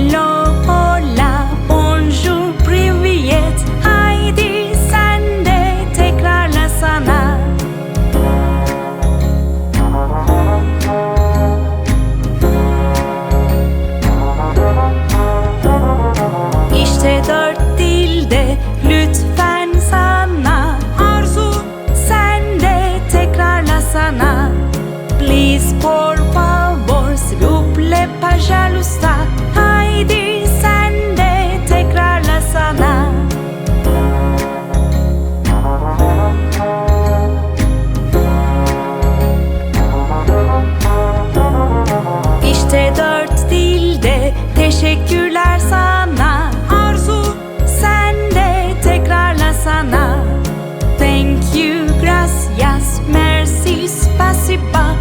Hello, hola, bonjour, privyet. Haydi sen de tekrarlasana İşte dört dilde lütfen sana. Arzu sen de tekrarlasana Please por favor s'il vous plaît pas jalousta espaço e pá